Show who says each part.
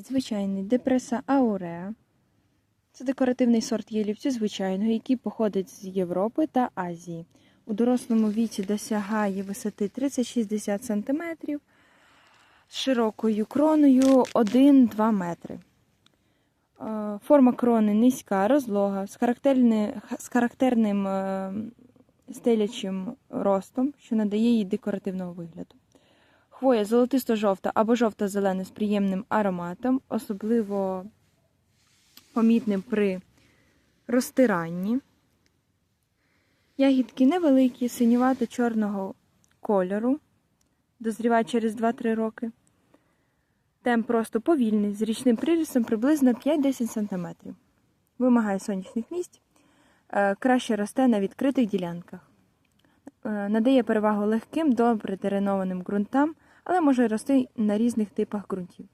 Speaker 1: Звичайний депреса ауреа. Це декоративний сорт єлівцю звичайного, який походить з Європи та Азії. У дорослому віці досягає висоти 30-60 см з широкою кроною 1-2 метри. Е, Форма крони низька, розлога, з, з характерним е, стелячим ростом, що надає їй декоративного вигляду. Хвоя золотисто-жовта або жовто-зелена з приємним ароматом, особливо помітним при розтиранні. Ягідки невеликі, синювато-чорного кольору, дозрівають через 2-3 роки. Темп просто повільний, з річним прирістом приблизно 5-10 см. Вимагає сонячних місць, е, краще росте на відкритих ділянках. Е, Надає перевагу легким, добре теренованим ґрунтам, але може рости на різних типах ґрунтів.